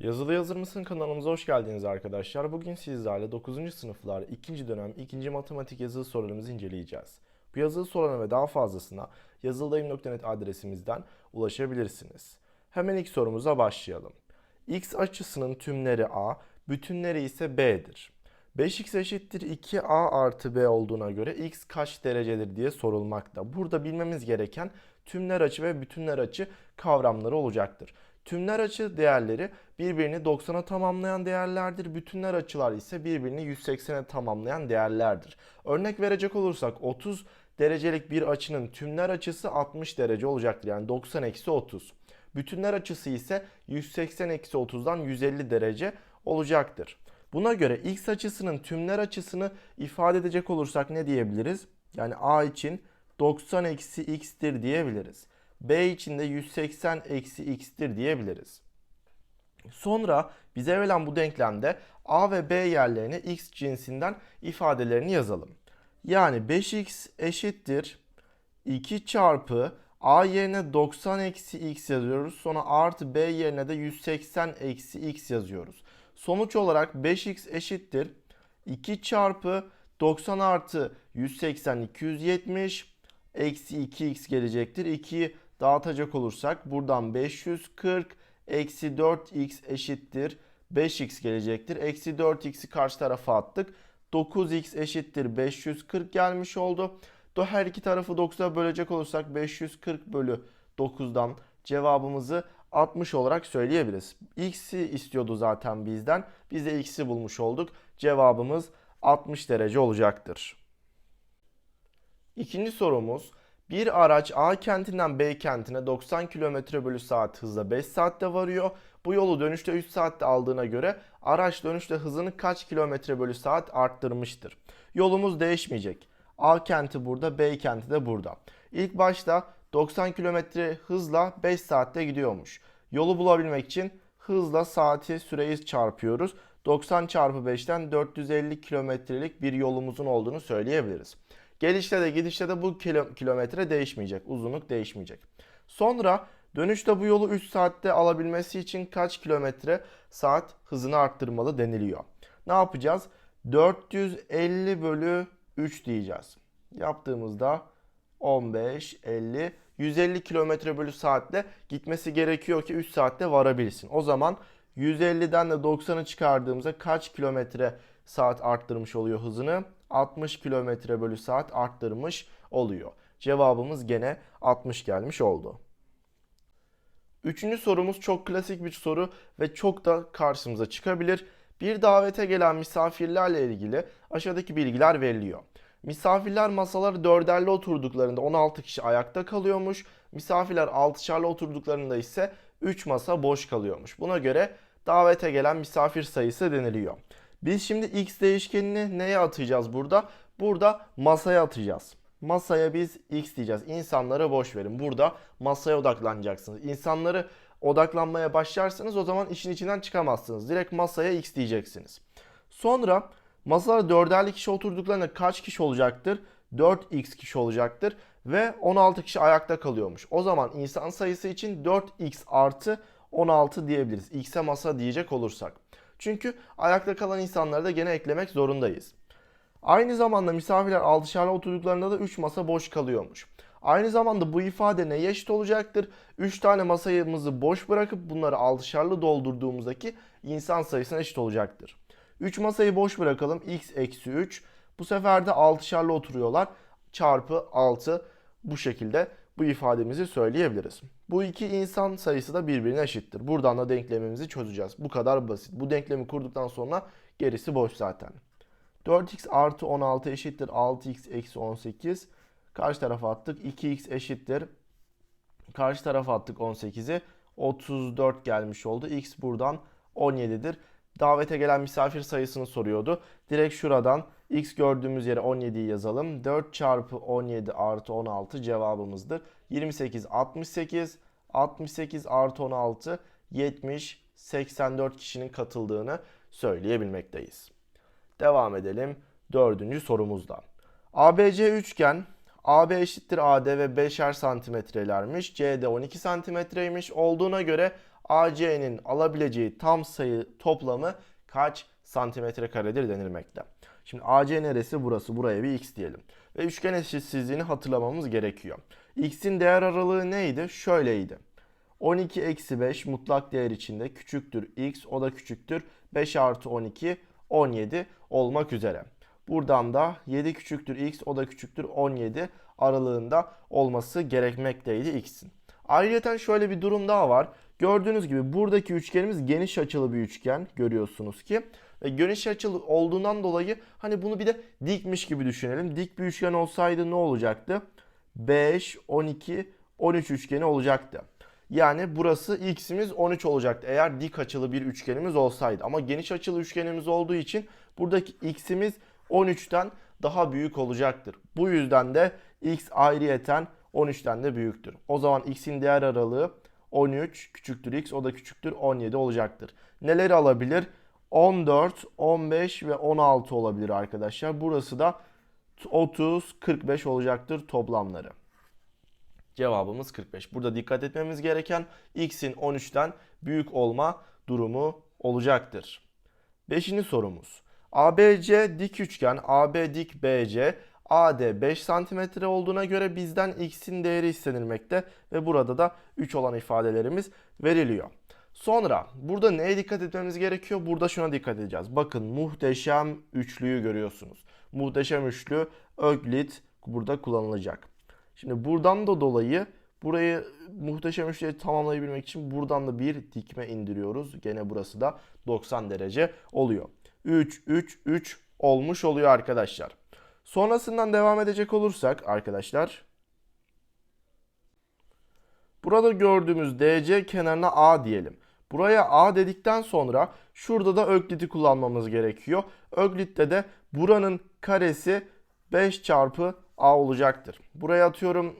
Yazılı Yazır mısın kanalımıza hoş geldiniz arkadaşlar. Bugün sizlerle 9. sınıflar 2. dönem 2. matematik yazılı sorularımızı inceleyeceğiz. Bu yazılı sorularına ve daha fazlasına yazıldayım.net adresimizden ulaşabilirsiniz. Hemen ilk sorumuza başlayalım. X açısının tümleri A, bütünleri ise B'dir. 5x eşittir 2a artı b olduğuna göre x kaç derecedir diye sorulmakta. Burada bilmemiz gereken tümler açı ve bütünler açı kavramları olacaktır. Tümler açı değerleri birbirini 90'a tamamlayan değerlerdir. Bütünler açılar ise birbirini 180'e tamamlayan değerlerdir. Örnek verecek olursak 30 derecelik bir açının tümler açısı 60 derece olacaktır. Yani 90 eksi 30. Bütünler açısı ise 180 eksi 30'dan 150 derece olacaktır. Buna göre x açısının tümler açısını ifade edecek olursak ne diyebiliriz? Yani a için 90 eksi x'tir diyebiliriz. B için de 180 eksi x'tir diyebiliriz. Sonra bize verilen bu denklemde a ve b yerlerine x cinsinden ifadelerini yazalım. Yani 5x eşittir 2 çarpı a yerine 90 eksi x yazıyoruz. Sonra artı b yerine de 180 eksi x yazıyoruz. Sonuç olarak 5x eşittir 2 çarpı 90 artı 180 270 eksi 2x gelecektir. 2'yi dağıtacak olursak buradan 540 eksi 4x eşittir 5x gelecektir. Eksi 4x'i karşı tarafa attık. 9x eşittir 540 gelmiş oldu. Her iki tarafı 9'a bölecek olursak 540 bölü 9'dan cevabımızı 60 olarak söyleyebiliriz. X'i istiyordu zaten bizden. Biz de X'i bulmuş olduk. Cevabımız 60 derece olacaktır. İkinci sorumuz. Bir araç A kentinden B kentine 90 km bölü saat hızla 5 saatte varıyor. Bu yolu dönüşte 3 saatte aldığına göre araç dönüşte hızını kaç kilometre bölü saat arttırmıştır? Yolumuz değişmeyecek. A kenti burada, B kenti de burada. İlk başta 90 km hızla 5 saatte gidiyormuş. Yolu bulabilmek için hızla saati süreyi çarpıyoruz. 90 çarpı 5'ten 450 kilometrelik bir yolumuzun olduğunu söyleyebiliriz. Gelişte de gidişte de bu kilo- kilometre değişmeyecek. Uzunluk değişmeyecek. Sonra dönüşte bu yolu 3 saatte alabilmesi için kaç kilometre saat hızını arttırmalı deniliyor. Ne yapacağız? 450 bölü 3 diyeceğiz. Yaptığımızda 15, 50, 150 kilometre bölü saatle gitmesi gerekiyor ki 3 saatte varabilsin. O zaman 150'den de 90'ı çıkardığımızda kaç kilometre saat arttırmış oluyor hızını? 60 kilometre bölü saat arttırmış oluyor. Cevabımız gene 60 gelmiş oldu. Üçüncü sorumuz çok klasik bir soru ve çok da karşımıza çıkabilir. Bir davete gelen misafirlerle ilgili aşağıdaki bilgiler veriliyor. Misafirler masaları dörderli oturduklarında 16 kişi ayakta kalıyormuş. Misafirler altışarlı oturduklarında ise 3 masa boş kalıyormuş. Buna göre davete gelen misafir sayısı deniliyor. Biz şimdi x değişkenini neye atacağız burada? Burada masaya atacağız. Masaya biz x diyeceğiz. İnsanlara boş verin. Burada masaya odaklanacaksınız. İnsanları odaklanmaya başlarsanız o zaman işin içinden çıkamazsınız. Direkt masaya x diyeceksiniz. Sonra masalara dörderli kişi oturduklarında kaç kişi olacaktır? 4x kişi olacaktır ve 16 kişi ayakta kalıyormuş. O zaman insan sayısı için 4x artı 16 diyebiliriz. X'e masa diyecek olursak. Çünkü ayakta kalan insanları da gene eklemek zorundayız. Aynı zamanda misafirler altışarlı oturduklarında da 3 masa boş kalıyormuş. Aynı zamanda bu ifade neye eşit olacaktır? 3 tane masamızı boş bırakıp bunları altışarlı doldurduğumuzdaki insan sayısına eşit olacaktır. 3 masayı boş bırakalım. x eksi 3. Bu sefer de altışarlı oturuyorlar. Çarpı 6 bu şekilde bu ifademizi söyleyebiliriz. Bu iki insan sayısı da birbirine eşittir. Buradan da denklemimizi çözeceğiz. Bu kadar basit. Bu denklemi kurduktan sonra gerisi boş zaten. 4x artı 16 eşittir 6x eksi 18. Karşı tarafa attık. 2x eşittir. Karşı tarafa attık 18'i. 34 gelmiş oldu. X buradan 17'dir. Davete gelen misafir sayısını soruyordu. Direkt şuradan x gördüğümüz yere 17'yi yazalım. 4 çarpı 17 artı 16 cevabımızdır. 28, 68, 68 artı 16, 70, 84 kişinin katıldığını söyleyebilmekteyiz. Devam edelim dördüncü sorumuzda. ABC üçgen AB eşittir AD ve 5'er santimetrelermiş. CD 12 santimetreymiş. Olduğuna göre AC'nin alabileceği tam sayı toplamı kaç santimetre karedir denilmekte. Şimdi AC neresi? Burası. Buraya bir x diyelim. Ve üçgen eşitsizliğini hatırlamamız gerekiyor. X'in değer aralığı neydi? Şöyleydi. 12 eksi 5 mutlak değer içinde küçüktür x o da küçüktür 5 artı 12 17 olmak üzere. Buradan da 7 küçüktür x o da küçüktür 17 aralığında olması gerekmekteydi x'in. Ayrıca şöyle bir durum daha var. Gördüğünüz gibi buradaki üçgenimiz geniş açılı bir üçgen görüyorsunuz ki. Ve geniş açılı olduğundan dolayı hani bunu bir de dikmiş gibi düşünelim. Dik bir üçgen olsaydı ne olacaktı? 5, 12, 13 üçgeni olacaktı. Yani burası x'imiz 13 olacaktı eğer dik açılı bir üçgenimiz olsaydı. Ama geniş açılı üçgenimiz olduğu için buradaki x'imiz 13'ten daha büyük olacaktır. Bu yüzden de x ayrıyeten 13'ten de büyüktür. O zaman x'in değer aralığı 13 küçüktür x o da küçüktür 17 olacaktır. Neleri alabilir? 14, 15 ve 16 olabilir arkadaşlar. Burası da 30, 45 olacaktır toplamları. Cevabımız 45. Burada dikkat etmemiz gereken x'in 13'ten büyük olma durumu olacaktır. Beşinci sorumuz. ABC dik üçgen AB dik BC AD 5 cm olduğuna göre bizden x'in değeri istenilmekte ve burada da 3 olan ifadelerimiz veriliyor. Sonra burada neye dikkat etmemiz gerekiyor? Burada şuna dikkat edeceğiz. Bakın muhteşem üçlüyü görüyorsunuz. Muhteşem üçlü Öklit burada kullanılacak. Şimdi buradan da dolayı burayı muhteşem üçlüyü tamamlayabilmek için buradan da bir dikme indiriyoruz. Gene burası da 90 derece oluyor. 3, 3, 3 olmuş oluyor arkadaşlar. Sonrasından devam edecek olursak arkadaşlar. Burada gördüğümüz DC kenarına A diyelim. Buraya A dedikten sonra şurada da Öklit'i kullanmamız gerekiyor. Öklit'te de buranın karesi 5 çarpı A olacaktır. Buraya atıyorum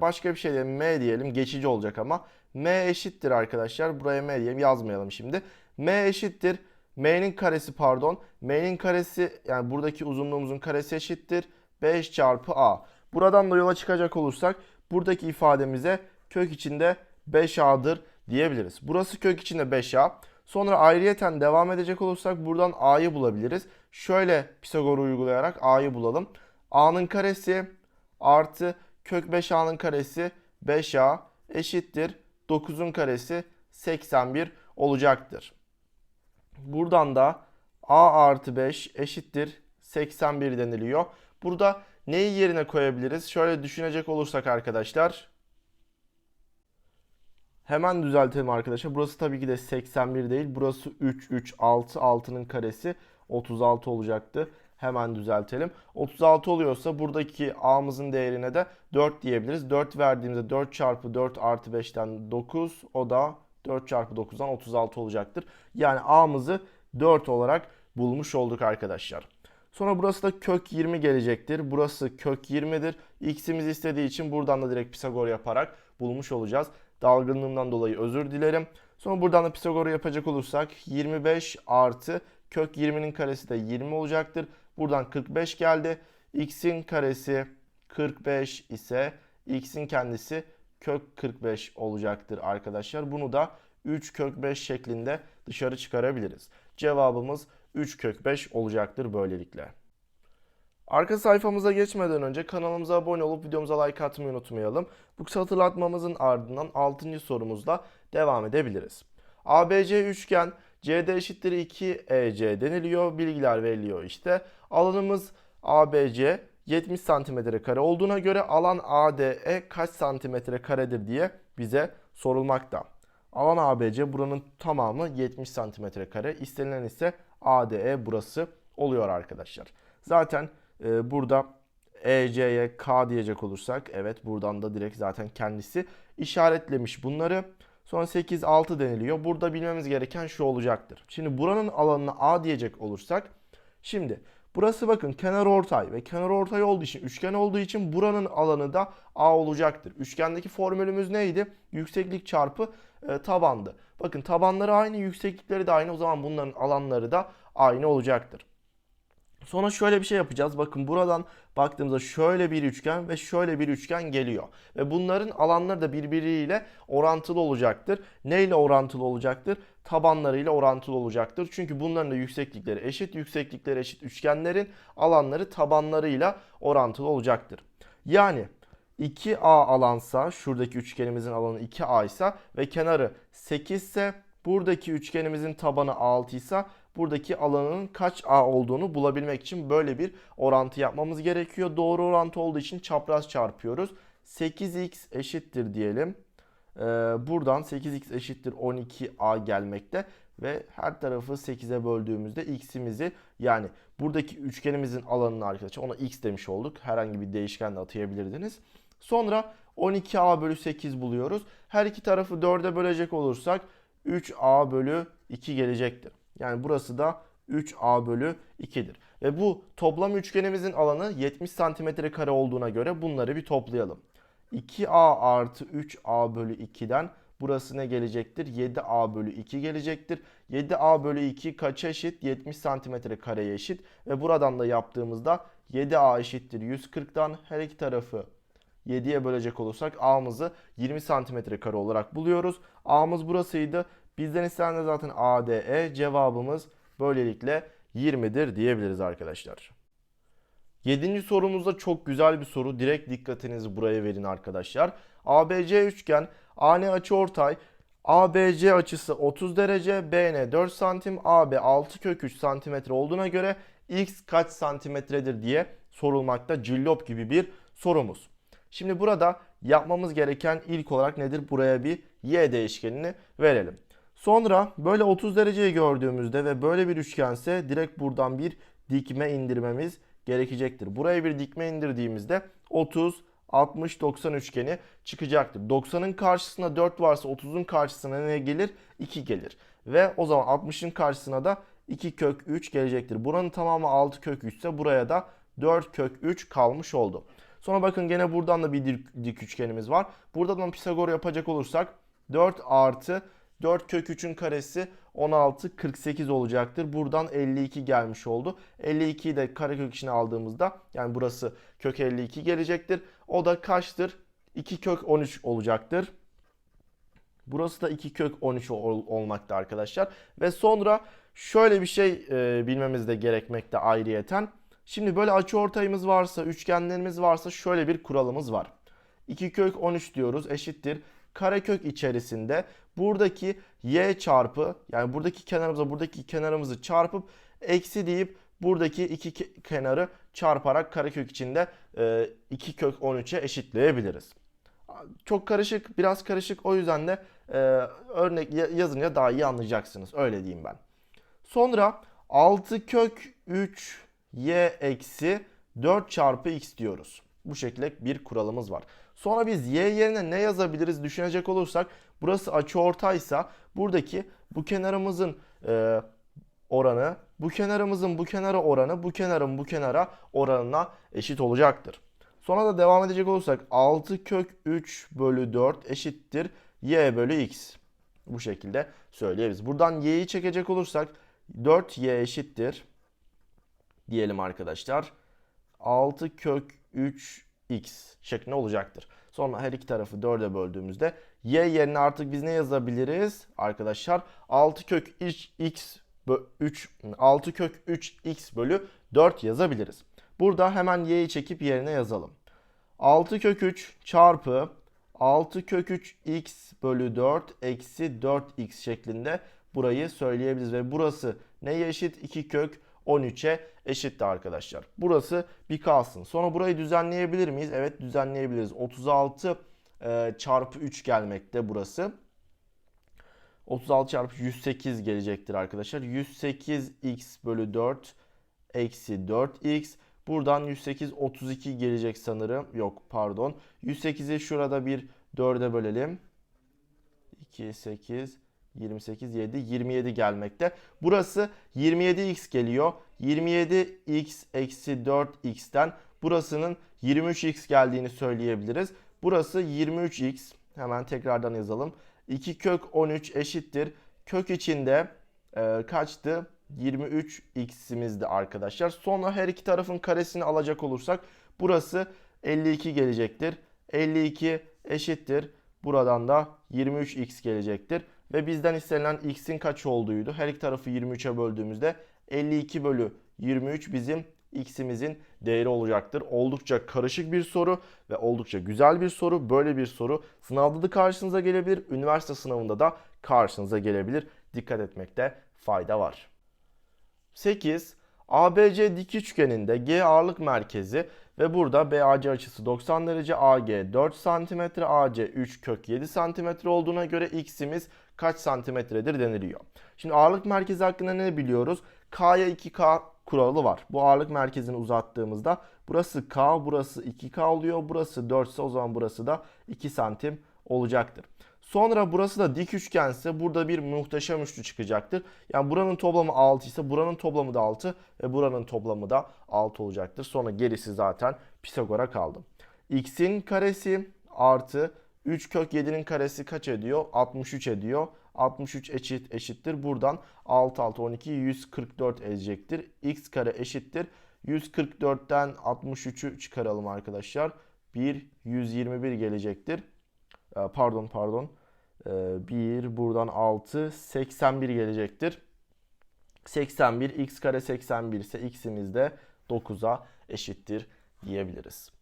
başka bir şey diyelim M diyelim geçici olacak ama M eşittir arkadaşlar. Buraya M diyelim yazmayalım şimdi. M eşittir M'nin karesi pardon. M'nin karesi yani buradaki uzunluğumuzun karesi eşittir. 5 çarpı A. Buradan da yola çıkacak olursak buradaki ifademize kök içinde 5A'dır diyebiliriz. Burası kök içinde 5A. Sonra ayrıyeten devam edecek olursak buradan A'yı bulabiliriz. Şöyle Pisagor'u uygulayarak A'yı bulalım. A'nın karesi artı kök 5A'nın karesi 5A eşittir. 9'un karesi 81 olacaktır. Buradan da A artı 5 eşittir 81 deniliyor. Burada neyi yerine koyabiliriz? Şöyle düşünecek olursak arkadaşlar. Hemen düzeltelim arkadaşlar. Burası tabii ki de 81 değil. Burası 3, 3, 6. 6'nın karesi 36 olacaktı. Hemen düzeltelim. 36 oluyorsa buradaki A'mızın değerine de 4 diyebiliriz. 4 verdiğimizde 4 çarpı 4 artı 5'ten 9. O da 4 çarpı 9'dan 36 olacaktır. Yani A'mızı 4 olarak bulmuş olduk arkadaşlar. Sonra burası da kök 20 gelecektir. Burası kök 20'dir. X'imiz istediği için buradan da direkt Pisagor yaparak bulmuş olacağız. Dalgınlığımdan dolayı özür dilerim. Sonra buradan da Pisagor'u yapacak olursak 25 artı kök 20'nin karesi de 20 olacaktır. Buradan 45 geldi. X'in karesi 45 ise X'in kendisi kök 45 olacaktır arkadaşlar. Bunu da 3 kök 5 şeklinde dışarı çıkarabiliriz. Cevabımız 3 kök 5 olacaktır böylelikle. Arka sayfamıza geçmeden önce kanalımıza abone olup videomuza like atmayı unutmayalım. Bu kısa hatırlatmamızın ardından 6. sorumuzla devam edebiliriz. ABC üçgen CD eşittir 2 EC deniliyor. Bilgiler veriliyor işte. Alanımız ABC 70 santimetre kare olduğuna göre alan ADE kaç santimetre karedir diye bize sorulmakta. Alan ABC buranın tamamı 70 santimetre kare. İstenilen ise ADE burası oluyor arkadaşlar. Zaten e, burada EC'ye K diyecek olursak evet buradan da direkt zaten kendisi işaretlemiş bunları. Sonra 8 6 deniliyor. Burada bilmemiz gereken şu olacaktır. Şimdi buranın alanına A diyecek olursak şimdi burası bakın kenar ortay ve kenar ortay olduğu için üçgen olduğu için buranın alanı da A olacaktır. Üçgendeki formülümüz neydi? Yükseklik çarpı e, tabandı. Bakın tabanları aynı, yükseklikleri de aynı. O zaman bunların alanları da aynı olacaktır. Sonra şöyle bir şey yapacağız. Bakın buradan baktığımızda şöyle bir üçgen ve şöyle bir üçgen geliyor. Ve bunların alanları da birbiriyle orantılı olacaktır. Neyle orantılı olacaktır? Tabanlarıyla orantılı olacaktır. Çünkü bunların da yükseklikleri eşit. Yükseklikleri eşit üçgenlerin alanları tabanlarıyla orantılı olacaktır. Yani 2A alansa şuradaki üçgenimizin alanı 2A ise ve kenarı 8 ise buradaki üçgenimizin tabanı 6 ise buradaki alanının kaç A olduğunu bulabilmek için böyle bir orantı yapmamız gerekiyor. Doğru orantı olduğu için çapraz çarpıyoruz. 8x eşittir diyelim. Ee, buradan 8x eşittir 12a gelmekte ve her tarafı 8'e böldüğümüzde x'imizi yani buradaki üçgenimizin alanını arkadaşlar ona x demiş olduk. Herhangi bir değişken de atayabilirdiniz. Sonra 12a bölü 8 buluyoruz. Her iki tarafı 4'e bölecek olursak 3a bölü 2 gelecektir. Yani burası da 3a bölü 2'dir. Ve bu toplam üçgenimizin alanı 70 santimetre kare olduğuna göre bunları bir toplayalım. 2a artı 3a bölü 2'den burası ne gelecektir? 7a bölü 2 gelecektir. 7a bölü 2 kaça eşit? 70 santimetre kareye eşit. Ve buradan da yaptığımızda 7a eşittir 140'tan her iki tarafı 7'ye bölecek olursak a'mızı 20 santimetre kare olarak buluyoruz. A'mız burasıydı. Bizden istenen zaten ADE. Cevabımız böylelikle 20'dir diyebiliriz arkadaşlar. Yedinci sorumuzda çok güzel bir soru. Direkt dikkatinizi buraya verin arkadaşlar. ABC üçgen, AN açıortay, ABC açısı 30 derece, BN 4 santim, AB 6 kök 3 santimetre olduğuna göre X kaç santimetredir diye sorulmakta. Cillop gibi bir sorumuz. Şimdi burada yapmamız gereken ilk olarak nedir? Buraya bir Y değişkenini verelim. Sonra böyle 30 dereceyi gördüğümüzde ve böyle bir üçgense direkt buradan bir dikme indirmemiz gerekecektir. Buraya bir dikme indirdiğimizde 30, 60, 90 üçgeni çıkacaktır. 90'ın karşısına 4 varsa 30'un karşısına ne gelir? 2 gelir. Ve o zaman 60'ın karşısına da 2 kök 3 gelecektir. Buranın tamamı 6 kök 3 ise buraya da 4 kök 3 kalmış oldu. Sonra bakın gene buradan da bir dik, dik üçgenimiz var. Buradan Pisagor yapacak olursak 4 artı 4 kök 3'ün karesi 16 48 olacaktır. Buradan 52 gelmiş oldu. 52'yi de karekök içine aldığımızda yani burası kök 52 gelecektir. O da kaçtır? 2 kök 13 olacaktır. Burası da 2 kök 13 ol- olmakta arkadaşlar. Ve sonra şöyle bir şey e, bilmemiz de gerekmekte ayrıyeten. Şimdi böyle açıortayımız varsa, üçgenlerimiz varsa şöyle bir kuralımız var. 2 kök 13 diyoruz eşittir. Karekök içerisinde buradaki y çarpı yani buradaki kenarımıza buradaki kenarımızı çarpıp eksi deyip buradaki iki ke- kenarı çarparak karekök içinde e, 2 kök 13'e eşitleyebiliriz. Çok karışık, biraz karışık. O yüzden de e, örnek ya- yazınca daha iyi anlayacaksınız. Öyle diyeyim ben. Sonra 6 kök 3 y eksi 4 çarpı x diyoruz. Bu şekilde bir kuralımız var. Sonra biz y yerine ne yazabiliriz düşünecek olursak burası açıortaysa buradaki bu kenarımızın e, oranı bu kenarımızın bu kenara oranı bu kenarın bu kenara oranına eşit olacaktır. Sonra da devam edecek olursak 6 kök 3 bölü 4 eşittir y bölü x. Bu şekilde söyleyebiliriz. Buradan y'yi çekecek olursak 4y eşittir diyelim arkadaşlar. 6 kök 3x şeklinde olacaktır. Sonra her iki tarafı 4'e böldüğümüzde y yerine artık biz ne yazabiliriz arkadaşlar? 6 kök x 3 6 kök 3x bölü 4 yazabiliriz. Burada hemen y'yi çekip yerine yazalım. 6 kök 3 çarpı 6 kök 3 x bölü 4 eksi 4x şeklinde burayı söyleyebiliriz. Ve burası neye eşit? 2 kök 13'e eşitti arkadaşlar. Burası bir kalsın. Sonra burayı düzenleyebilir miyiz? Evet düzenleyebiliriz. 36 e, çarpı 3 gelmekte burası. 36 çarpı 108 gelecektir arkadaşlar. 108x bölü 4 eksi 4x. Buradan 108 32 gelecek sanırım. Yok pardon. 108'i şurada bir 4'e bölelim. 2, 8, 28, 7, 27 gelmekte. Burası 27x geliyor. 27x eksi 4x'ten burasının 23x geldiğini söyleyebiliriz. Burası 23x. Hemen tekrardan yazalım. 2 kök 13 eşittir. Kök içinde e, kaçtı? 23x'imizdi arkadaşlar. Sonra her iki tarafın karesini alacak olursak burası 52 gelecektir. 52 eşittir. Buradan da 23x gelecektir. Ve bizden istenilen x'in kaç olduğuydu. Her iki tarafı 23'e böldüğümüzde 52 bölü 23 bizim x'imizin değeri olacaktır. Oldukça karışık bir soru ve oldukça güzel bir soru. Böyle bir soru sınavda da karşınıza gelebilir. Üniversite sınavında da karşınıza gelebilir. Dikkat etmekte fayda var. 8. ABC dik üçgeninde G ağırlık merkezi ve burada BAC açısı 90 derece, AG 4 cm, AC 3 kök 7 cm olduğuna göre x'imiz kaç santimetredir deniliyor. Şimdi ağırlık merkezi hakkında ne biliyoruz? K'ya 2K kuralı var. Bu ağırlık merkezini uzattığımızda burası K, burası 2K oluyor. Burası 4 ise o zaman burası da 2 santim olacaktır. Sonra burası da dik üçgense burada bir muhteşem üçlü çıkacaktır. Yani buranın toplamı 6 ise buranın toplamı da 6 ve buranın toplamı da 6 olacaktır. Sonra gerisi zaten Pisagor'a kaldı. X'in karesi artı 3 kök 7'nin karesi kaç ediyor? 63 ediyor. 63 eşit eşittir. Buradan 6 6 12 144 edecektir. X kare eşittir. 144'ten 63'ü çıkaralım arkadaşlar. 1 121 gelecektir. Ee, Pardon pardon. 1 buradan 6 81 gelecektir. 81 x kare 81 ise x'imiz de 9'a eşittir diyebiliriz.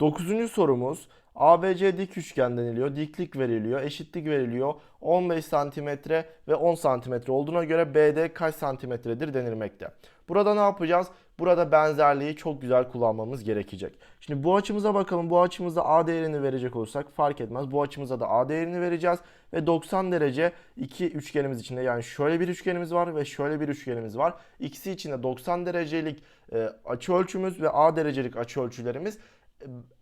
Dokuzuncu sorumuz ABC dik üçgen deniliyor. Diklik veriliyor, eşitlik veriliyor. 15 santimetre ve 10 santimetre olduğuna göre BD kaç santimetredir denilmekte. Burada ne yapacağız? Burada benzerliği çok güzel kullanmamız gerekecek. Şimdi bu açımıza bakalım. Bu açımıza A değerini verecek olursak fark etmez. Bu açımıza da A değerini vereceğiz. Ve 90 derece iki üçgenimiz içinde yani şöyle bir üçgenimiz var ve şöyle bir üçgenimiz var. İkisi içinde 90 derecelik e, açı ölçümüz ve A derecelik açı ölçülerimiz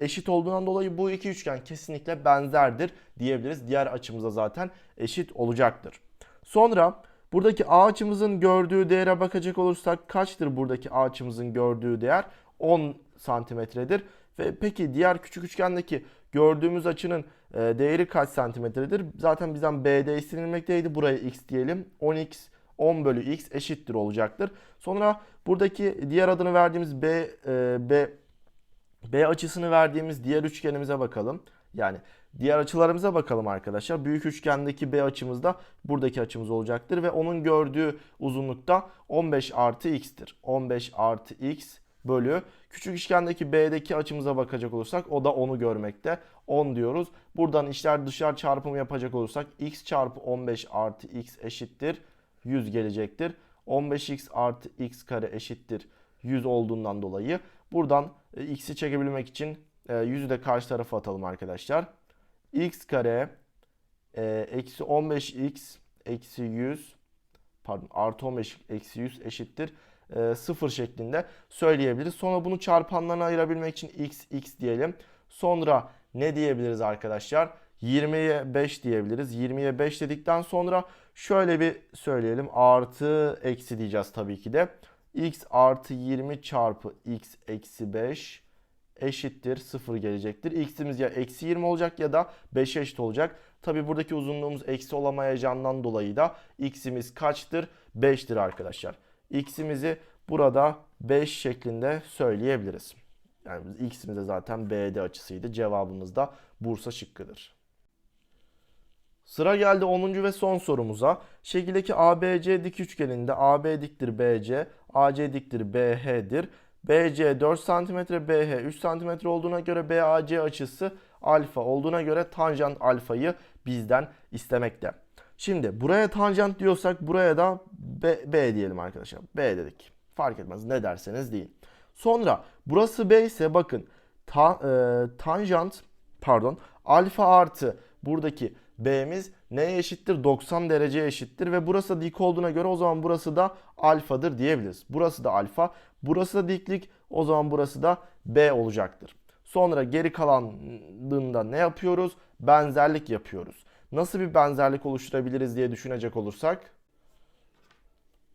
eşit olduğundan dolayı bu iki üçgen kesinlikle benzerdir diyebiliriz. Diğer açımıza zaten eşit olacaktır. Sonra buradaki A açımızın gördüğü değere bakacak olursak kaçtır buradaki A açımızın gördüğü değer? 10 santimetredir. Ve peki diğer küçük üçgendeki gördüğümüz açının e, değeri kaç santimetredir? Zaten bizden BD istenilmekteydi. Buraya x diyelim. 10x 10 bölü x eşittir olacaktır. Sonra buradaki diğer adını verdiğimiz B, e, B B açısını verdiğimiz diğer üçgenimize bakalım. Yani diğer açılarımıza bakalım arkadaşlar. Büyük üçgendeki B açımız da buradaki açımız olacaktır. Ve onun gördüğü uzunlukta 15 artı x'tir. 15 artı x bölü. Küçük üçgendeki B'deki açımıza bakacak olursak o da 10'u görmekte. 10 diyoruz. Buradan içler dışlar çarpımı yapacak olursak x çarpı 15 artı x eşittir 100 gelecektir. 15x artı x kare eşittir 100 olduğundan dolayı buradan e, x'i çekebilmek için e, 100'ü de karşı tarafa atalım arkadaşlar. x kare e, eksi 15x eksi 100 pardon artı 15 eksi 100 eşittir e, 0 şeklinde söyleyebiliriz. Sonra bunu çarpanlarına ayırabilmek için x x diyelim. Sonra ne diyebiliriz arkadaşlar? 20'ye 5 diyebiliriz. 20'ye 5 dedikten sonra şöyle bir söyleyelim. Artı eksi diyeceğiz tabii ki de x artı 20 çarpı x eksi 5 eşittir 0 gelecektir. x'imiz ya eksi 20 olacak ya da 5'e eşit olacak. Tabi buradaki uzunluğumuz eksi olamayacağından dolayı da x'imiz kaçtır? 5'tir arkadaşlar. x'imizi burada 5 şeklinde söyleyebiliriz. Yani x'imiz de zaten BD açısıydı. Cevabımız da Bursa şıkkıdır. Sıra geldi 10. ve son sorumuza. Şekildeki ABC dik üçgeninde AB diktir BC, AC diktir BH'dir. BC 4 cm, BH 3 cm olduğuna göre BAC açısı alfa olduğuna göre tanjant alfayı bizden istemekte. Şimdi buraya tanjant diyorsak buraya da B, B diyelim arkadaşlar. B dedik. Fark etmez ne derseniz deyin. Sonra burası B ise bakın ta, e, tanjant pardon alfa artı buradaki B'miz neye eşittir? 90 dereceye eşittir ve burası dik olduğuna göre o zaman burası da alfadır diyebiliriz. Burası da alfa, burası da diklik o zaman burası da B olacaktır. Sonra geri kalanında ne yapıyoruz? Benzerlik yapıyoruz. Nasıl bir benzerlik oluşturabiliriz diye düşünecek olursak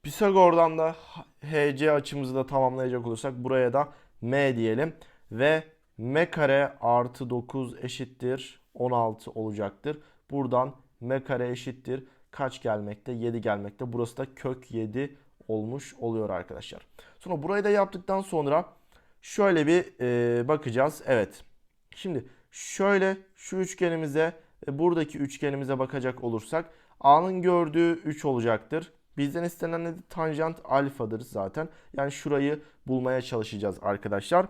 Pisagor'dan da HC açımızı da tamamlayacak olursak buraya da M diyelim ve M kare artı 9 eşittir 16 olacaktır. Buradan m kare eşittir kaç gelmekte? 7 gelmekte. Burası da kök 7 olmuş oluyor arkadaşlar. Sonra burayı da yaptıktan sonra şöyle bir e, bakacağız. Evet. Şimdi şöyle şu üçgenimize ve buradaki üçgenimize bakacak olursak A'nın gördüğü 3 olacaktır. Bizden istenen de tanjant alfadır zaten. Yani şurayı bulmaya çalışacağız arkadaşlar.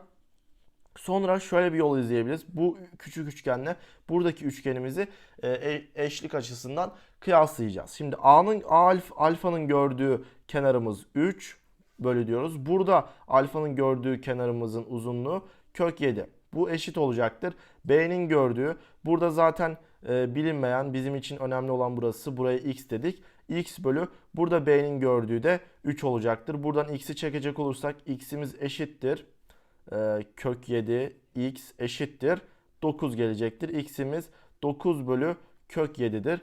Sonra şöyle bir yol izleyebiliriz. Bu küçük üçgenle buradaki üçgenimizi e, e- eşlik açısından kıyaslayacağız. Şimdi A'nın alf, alfanın gördüğü kenarımız 3 bölü diyoruz. Burada alfanın gördüğü kenarımızın uzunluğu kök 7. Bu eşit olacaktır. B'nin gördüğü burada zaten e, bilinmeyen bizim için önemli olan burası. Buraya x dedik. x bölü burada B'nin gördüğü de 3 olacaktır. Buradan x'i çekecek olursak x'imiz eşittir. Ee, kök 7 x eşittir 9 gelecektir. x'imiz 9 bölü kök 7'dir.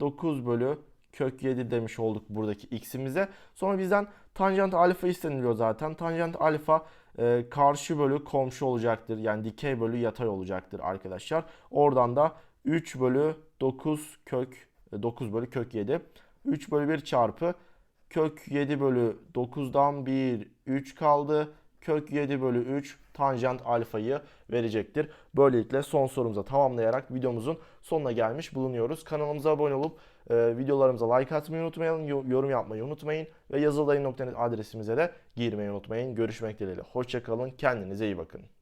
9 bölü kök 7 demiş olduk buradaki x'imize. Sonra bizden tanjant alfa isteniliyor zaten. Tanjant alfa e, karşı bölü komşu olacaktır. Yani dikey bölü yatay olacaktır arkadaşlar. Oradan da 3 bölü 9 kök 9 bölü kök 7. 3 bölü 1 çarpı kök 7 bölü 9'dan 1 3 kaldı. Kök 7 bölü 3 tanjant alfayı verecektir. Böylelikle son sorumuza tamamlayarak videomuzun sonuna gelmiş bulunuyoruz. Kanalımıza abone olup e, videolarımıza like atmayı unutmayın, yo- yorum yapmayı unutmayın ve yazıldayın.net adresimize de girmeyi unutmayın. Görüşmek dileğiyle. Hoşçakalın, kendinize iyi bakın.